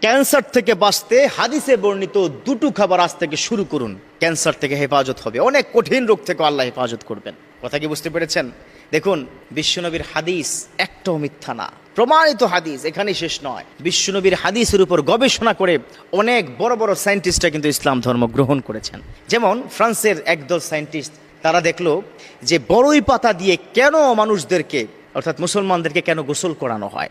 Cancer থেকে বাঁচতে হাদিসে বর্ণিত দুটো খাবার আজ থেকে শুরু করুন। ক্যান্সার থেকে হেফাজত হবে। অনেক কঠিন রোগ থেকে আল্লাহ হেফাজত করবেন। কথা কি বুঝতে পেরেছেন? দেখুন, বিশ্বনবীর হাদিস একটাও মিথ্যা না। প্রমাণিত হাদিস এখানেই শেষ নয়। বিশ্বনবীর হাদিসের উপর গবেষণা করে অনেক বড় বড় সায়েন্টিস্টরা কিন্তু ইসলাম ধর্ম গ্রহণ করেছেন। যেমন ফ্রান্সের একদল সায়েন্টিস্ট, তারা দেখল যে বড়ই পাতা দিয়ে কেন মানুষদেরকে অর্থাৎ মুসলমানদেরকে কেন গোসল করানো হয়?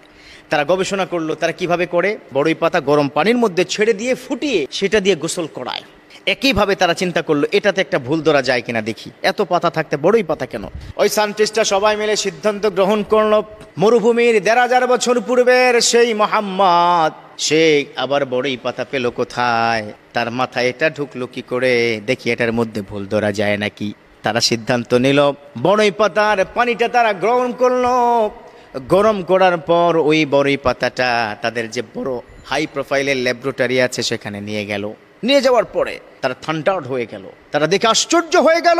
তারা গবেষণা করল, তারা কীভাবে করে? বড়ই পাতা গরম পানির মধ্যে ছেড়ে দিয়ে ফুটিয়ে সেটা দিয়ে গোসল করায়। একইভাবে তারা চিন্তা করল, এটাতে একটা ভুল ধরা যায় কিনা দেখি। এত পাতা থাকতে বড়ই পাতা কেন? ওই সায়েন্টিস্টরা সবাই মিলে সিদ্ধান্ত গ্রহণ করল, মরুভূমির দেড় হাজার বছর পূর্বের সেই মোহাম্মদ, সে আবার বড়ই পাতা পেল কোথায়? তার মাথায় এটা ঢুকলো কি করে? দেখি এটার মধ্যে ভুল ধরা যায় নাকি? তারা সিদ্ধান্ত নিল, বড়ই পাতার পানিটা তারা গ্রহণ করল। গরম করার পর ওই বড়ই পাতাটা তাদের যে বড় হাই প্রোফাইলের ল্যাবরেটরি আছে সেখানে নিয়ে গেল। নিয়ে যাওয়ার পরে তারা থান্ডার্ড হয়ে গেল। তারা দেখে আশ্চর্য হয়ে গেল।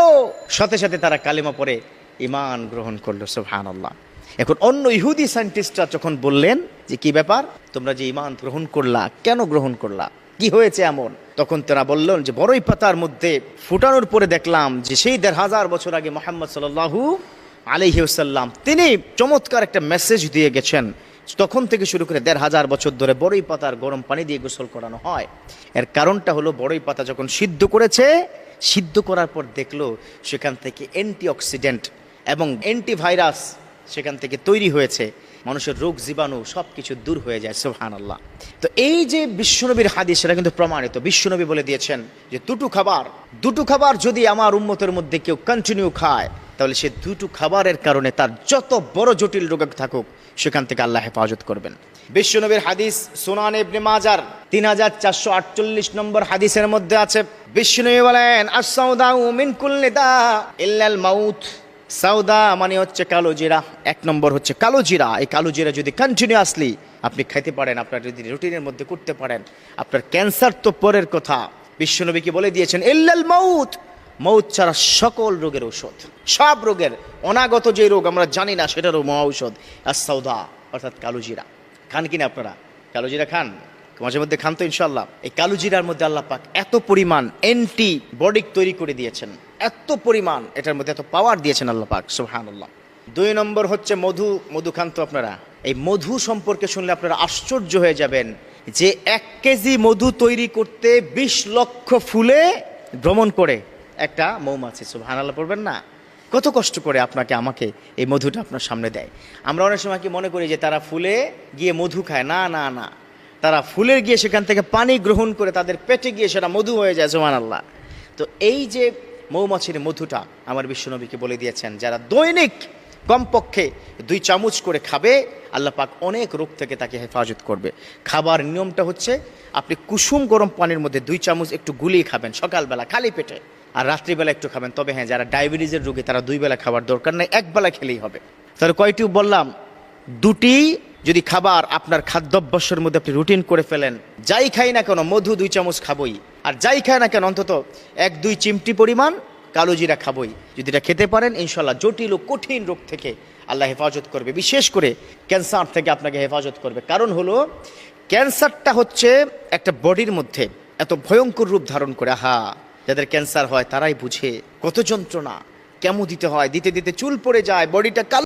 সাথে সাথে তারা কালিমা পরে ইমান গ্রহণ করল, সুবহানাল্লাহ। এখন অন্য ইহুদি সায়েন্টিস্টরা যখন বললেন যে, কি ব্যাপার? তোমরা যে ইমান গ্রহণ করলা, কেন গ্রহণ করলা? কি হয়েছে এমন? তখন তারা বললেন যে, বড়ই পাতার মধ্যে ফুটানোর পরে দেখলাম যে, সেই দেড় হাজার বছর আগে মোহাম্মদ সাল্লাহু আলিহাসাল্লাম তিনি চমৎকার একটা মেসেজ দিয়ে গেছেন। তখন থেকে শুরু করে দেড় হাজার বছর ধরে বড়ই পাতার গরম পানি দিয়ে গোসল করানো হয়। এর কারণটা হলো বড়ই পাতা যখন সিদ্ধ করেছে, সিদ্ধ করার পর দেখল সেখান থেকে অ্যান্টিঅক্সিডেন্ট এবং অ্যান্টিভাইরাস সেখান থেকে তৈরি হয়েছে। মানুষের রোগ, জীবাণু সব কিছু দূর হয়ে যায় সোহান আল্লাহ তো এই যে বিশ্বনবীর হাদিস, সেটা কিন্তু প্রমাণিত। বিশ্বনবী বলে দিয়েছেন যে, দুটো খাবার দুটো খাবার যদি আমার উন্মতের মধ্যে কেউ কন্টিনিউ খায়, তাহলে সে দুটো খাবারের কারণে তার যত বড় জটিল রোগ থাকুক, সেখান থেকে আল্লাহ হেফাজত করবেন। বিশ্বনবীর হাদিস সোনান ইবনে মাজার তিন হাজার চারশো আটচল্লিশ নম্বর হাদিসের মধ্যে আছে, বিশ্বনবী বলেন আসাউদাউ মিন কুল্লি দা ইল্লাল মাউত। সাউদা মানে হচ্ছে কালো জিরা, এক নম্বর হচ্ছে কালো জিরা। এই কালো জিরা যদি কন্টিনিউয়াসলি আপনি খাইতে পারেন, আপনার যদি রুটিনের মধ্যে করতে পারেন, আপনার ক্যান্সার তো পরের কথা। বিশ্বনবী কি বলে দিয়েছেন? ইল্লাল মাউত। মৌত ছাড়া সকল রোগের ঔষধ, সব রোগের, অনাগত যে রোগ আমরা জানি না, সেটারও মহা ঔষধ আর সৌদা অর্থাৎ কালো জিরা। খান কিনা আপনারা? কালো জিরা খান? মাঝে মধ্যে খান তো ইনশাল্লাহ এই কালো জিরার মধ্যে আল্লাহ পাক এত পরিমাণ অ্যান্টি বডিক তৈরি করে দিয়েছেন। এত পরিমাণ, এটার মধ্যে এত পাওয়ার দিয়েছেন আল্লাহ পাক, সুবহানাল্লাহ। দুই নম্বর হচ্ছে মধু মধু খান তো আপনারা। এই মধু সম্পর্কে শুনলে আপনারা আশ্চর্য হয়ে যাবেন যে এক কেজি মধু তৈরি করতে বিশ লক্ষ ফুলে ভ্রমণ করে। একটা মৌমাছি, সুবহানাল্লাহ পড়বেন না? কত কষ্ট করে আপনাকে, আমাকে এই মধুটা আপনার সামনে দেয়। আমরা অনেক সময় কি মনে করি যে তারা ফুলে গিয়ে মধু খায়। না না না। তারা ফুলের গিয়ে সেখান থেকে পানি গ্রহণ করে তাদের পেটে গিয়ে সেটা মধু হয়ে যায় সুমান আল্লাহ তো এই যে মৌমাছির মধুটা আমার বিশ্বনবীকে বলে দিয়েছেন, যারা দৈনিক কমপক্ষে দুই চামচ করে খাবে, আল্লাহ পাক অনেক রোগ থেকে তাকে হেফাজত করবে। খাবার নিয়মটা হচ্ছে, আপনি কুসুম গরম পানির মধ্যে দুই চামচ একটু গুলিয়ে খাবেন সকালবেলা খালি পেটে, আর রাত্রিবেলা একটু খাবেন। তবে হ্যাঁ যারা ডায়াবেটিসের রোগী, তারা দুই বেলা খাবার দরকার নেই, এক বেলা খেলেই হবে। তাহলে কয়টি বললাম? দুটি যদি খাবার আপনার খাদ্যাভ্যাসের মধ্যে আপনি রুটিন করে ফেলেন, যাই খাই না কেন, মধু দুই চামচ খাবই। আর যাই খাই না কেন, অন্তত এক, দুই চিমটি পরিমাণ কালো জিরা খাবই। যদি এটা খেতে পারেন ইনশাল্লাহ জটিল ও কঠিন রোগ থেকে আল্লাহ হেফাজত করবে। বিশেষ করে ক্যান্সার থেকে আপনাকে হেফাজত করবে। কারণ হলো, ক্যান্সারটা হচ্ছে একটা বডির মধ্যে এত ভয়ঙ্কর রূপ ধারণ করে। হা যাদের ক্যান্সার হয় তারাই বুঝে। কত যন্ত্রণা, কেমন দিতে হয়? দিতে দিতে চুল পড়ে যায়, বডিটা কালো